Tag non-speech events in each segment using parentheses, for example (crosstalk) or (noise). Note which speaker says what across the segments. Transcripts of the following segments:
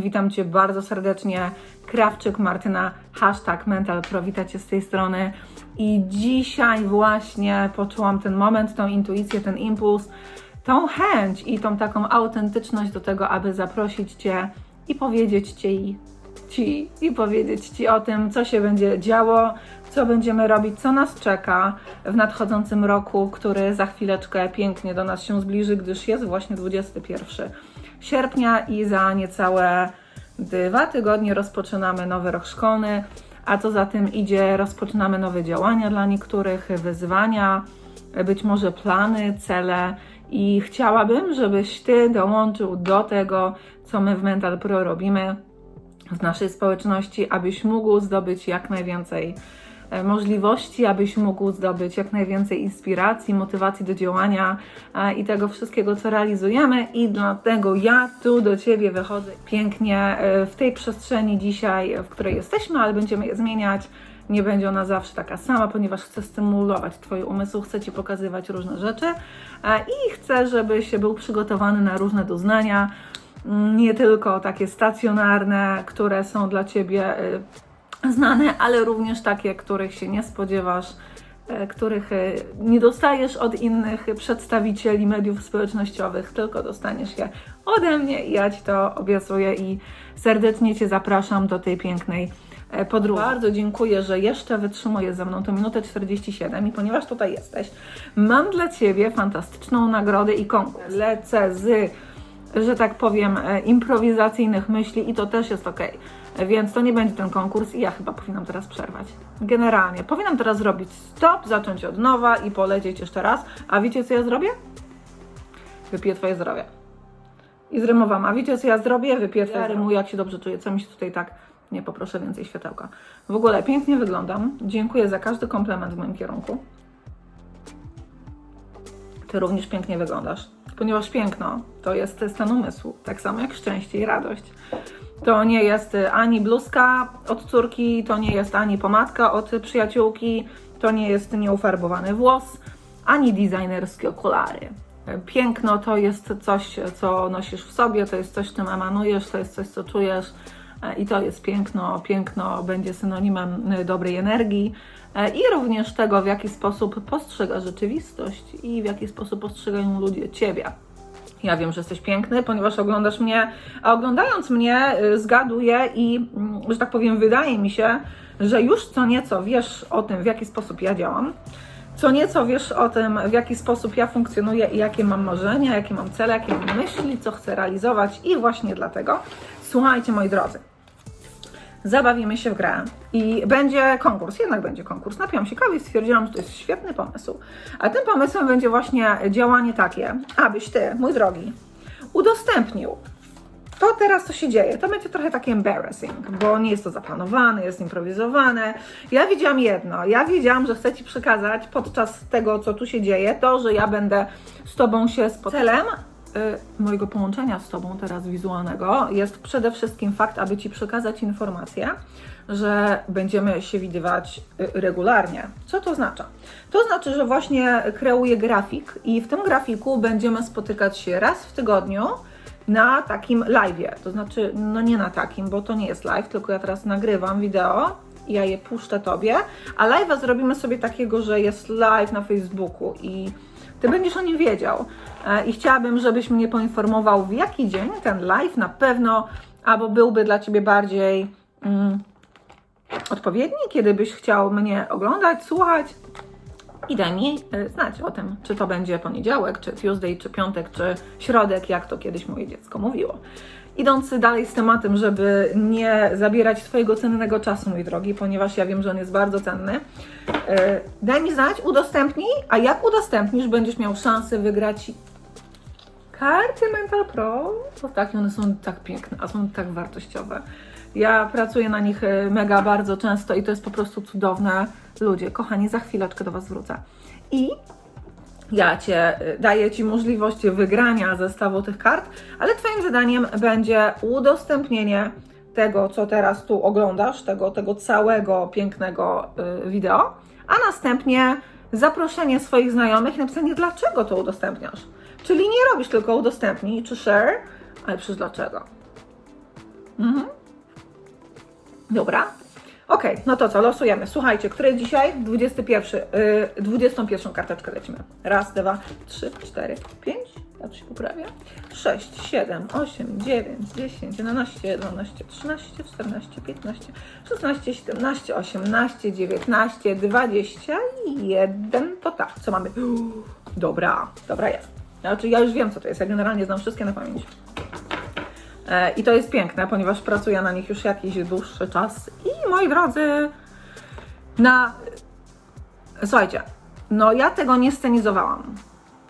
Speaker 1: Witam Cię bardzo serdecznie, Krawczyk Martyna, hashtag Mental Pro, witajcie z tej strony. I dzisiaj właśnie poczułam ten moment, tą intuicję, ten impuls, tą chęć i tą taką autentyczność do tego, aby zaprosić Cię i powiedzieć Ci, ci i powiedzieć Ci o tym, co się będzie działo, co będziemy robić, co nas czeka w nadchodzącym roku, który za chwileczkę pięknie do nas się zbliży, gdyż jest właśnie 21 sierpnia i za niecałe dwa tygodnie rozpoczynamy nowy rok szkolny, a co za tym idzie, rozpoczynamy nowe działania dla niektórych, wyzwania, być może plany, cele. I chciałabym, żebyś Ty dołączył do tego, co my w Mental Pro robimy w naszej społeczności, abyś mógł zdobyć jak najwięcej możliwości, abyś mógł zdobyć jak najwięcej inspiracji, motywacji do działania e, i tego wszystkiego, co realizujemy. I dlatego ja tu do Ciebie wychodzę pięknie e, w tej przestrzeni dzisiaj, w której jesteśmy, ale będziemy je zmieniać. Nie będzie ona zawsze taka sama, ponieważ chcę stymulować Twój umysł, chcę Ci pokazywać różne rzeczy e, i chcę, żebyś był przygotowany na różne doznania, mm, nie tylko takie stacjonarne, które są dla Ciebie znane, ale również takie, których się nie spodziewasz, e, których e, nie dostajesz od innych przedstawicieli mediów społecznościowych, tylko dostaniesz je ode mnie i ja Ci to obiecuję i serdecznie Cię zapraszam do tej pięknej e, podróży. Bardzo dziękuję, że jeszcze wytrzymujesz ze mną to minutę 47 i ponieważ tutaj jesteś, mam dla Ciebie fantastyczną nagrodę i konkurs. Lecę z że tak powiem, e, improwizacyjnych myśli i to też jest ok. Więc to nie będzie ten konkurs i ja chyba powinnam teraz przerwać. Generalnie, powinnam teraz zrobić stop, zacząć od nowa i polecieć jeszcze raz. A wiecie co ja zrobię? Wypiję Twoje zdrowie. I zrymowałam. A wiecie co ja zrobię? Wypiję Twoje zdrowie. jak się dobrze czuję. Co mi się tutaj tak... Nie, poproszę więcej światełka. W ogóle pięknie wyglądam. Dziękuję za każdy komplement w moim kierunku. Ty również pięknie wyglądasz, ponieważ piękno to jest stan umysłu, tak samo jak szczęście i radość. To nie jest ani bluzka od córki, to nie jest ani pomadka od przyjaciółki, to nie jest nieufarbowany włos, ani designerskie okulary. Piękno to jest coś, co nosisz w sobie, to jest coś, czym emanujesz, to jest coś, co czujesz e, i to jest piękno. Piękno będzie synonimem e, dobrej energii e, i również tego, w jaki sposób postrzega rzeczywistość i w jaki sposób postrzegają ludzie Ciebie. Ja wiem, że jesteś piękny, ponieważ oglądasz mnie, a oglądając mnie y, zgaduję i, mm, że tak powiem, wydaje mi się, że już co nieco wiesz o tym, w jaki sposób ja działam. Co nieco wiesz o tym, w jaki sposób ja funkcjonuję i jakie mam marzenia, jakie mam cele, jakie mam myśli, co chcę realizować i właśnie dlatego, słuchajcie moi drodzy, zabawimy się w grę i będzie konkurs, jednak będzie konkurs. Napiłam się kawy i stwierdziłam, że to jest świetny pomysł. A tym pomysłem będzie właśnie działanie takie, abyś Ty, mój drogi, udostępnił to teraz, co się dzieje, to będzie trochę takie embarrassing, bo nie jest to zaplanowane, jest improwizowane. Ja wiedziałam jedno, ja wiedziałam, że chcę Ci przekazać podczas tego, co tu się dzieje, to, że ja będę z Tobą się spotkać. Celem mojego połączenia z Tobą teraz wizualnego jest przede wszystkim fakt, aby Ci przekazać informację, że będziemy się widywać y, regularnie. Co to oznacza? To znaczy, że właśnie kreuję grafik i w tym grafiku będziemy spotykać się raz w tygodniu na takim live'ie. To znaczy, no nie na takim, bo to nie jest live, tylko ja teraz nagrywam wideo ja je puszczę Tobie, a live'a zrobimy sobie takiego, że jest live na Facebooku i Ty będziesz o nim wiedział. E, I chciałabym, żebyś mnie poinformował, w jaki dzień ten live na pewno, albo byłby dla Ciebie bardziej mm, odpowiedni, kiedy byś chciał mnie oglądać, słuchać. I daj mi y, znać o tym, czy to będzie poniedziałek, czy Tuesday, czy piątek, czy środek, jak to kiedyś moje dziecko mówiło. Idąc dalej z tematem, żeby nie zabierać Twojego cennego czasu, mój drogi, ponieważ ja wiem, że on jest bardzo cenny, y, daj mi znać, udostępnij, a jak udostępnisz, będziesz miał szansę wygrać karty Mental Pro. To tak, one są tak piękne, a są tak wartościowe. Ja pracuję na nich y, mega bardzo często i to jest po prostu cudowne. Ludzie, kochani, za chwileczkę do Was wrócę. I ja Cię y, daję Ci możliwość wygrania zestawu tych kart, ale Twoim zadaniem będzie udostępnienie tego, co teraz tu oglądasz, tego, tego całego pięknego y, wideo, a następnie zaproszenie swoich znajomych i napisanie, dlaczego to udostępniasz. Czyli nie robisz tylko udostępnij czy share, ale przecież dlaczego. Dobra. Okej, no to co, losujemy. Słuchajcie, który jest dzisiaj? 21. Yy, 21 karteczkę lecimy. Raz, dwa, trzy, cztery, pięć. Ja tu się poprawię. 6, 7, 8, 9, 10, 11, 11, 13, 14, 15, 16, 17, 18, 19, 21. To tak, co mamy? (gasps) Dobra, dobra jest. Znaczy, ja już wiem, co to jest. Ja generalnie znam wszystkie na pamięć. E, I to jest piękne, ponieważ pracuję na nich już jakiś dłuższy czas. I moi drodzy, na. Słuchajcie, no ja tego nie scenizowałam.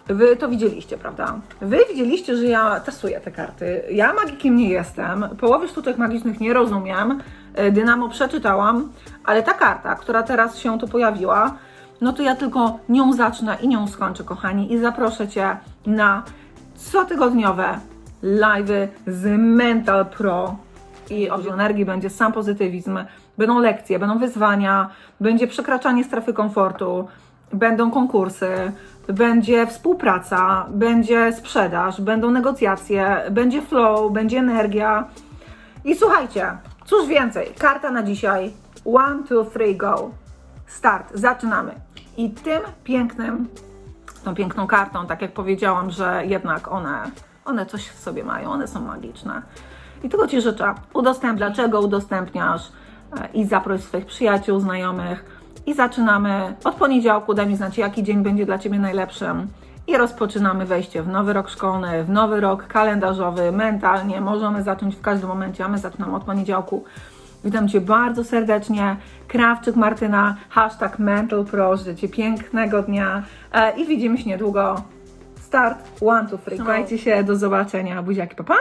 Speaker 1: Wy to widzieliście, prawda? Wy widzieliście, że ja tasuję te karty. Ja magikiem nie jestem, połowy sztuczek magicznych nie rozumiem. E, Dynamo przeczytałam, ale ta karta, która teraz się tu pojawiła, no to ja tylko nią zacznę i nią skończę, kochani. I zaproszę Cię na cotygodniowe live'y z Mental Pro. I od energii będzie sam pozytywizm, będą lekcje, będą wyzwania, będzie przekraczanie strefy komfortu, będą konkursy, będzie współpraca, będzie sprzedaż, będą negocjacje, będzie flow, będzie energia. I słuchajcie, cóż więcej, karta na dzisiaj. One, two, three, go. Start, zaczynamy. I tym pięknym tą piękną kartą, tak jak powiedziałam, że jednak one, one coś w sobie mają, one są magiczne. I tego Ci życzę. Udostępnij, dlaczego udostępniasz e, i zaproś swoich przyjaciół, znajomych. I zaczynamy od poniedziałku. Daj mi znać, jaki dzień będzie dla Ciebie najlepszym. I rozpoczynamy wejście w nowy rok szkolny, w nowy rok kalendarzowy, mentalnie. Możemy zacząć w każdym momencie, a my zaczynamy od poniedziałku. Witam Cię bardzo serdecznie. Krawczyk Martyna, hashtag mentalpro. Życzę Ci pięknego dnia e, i widzimy się niedługo. Start, one, two, three. Trzymajcie się, do zobaczenia. Buziaki, pa, pa!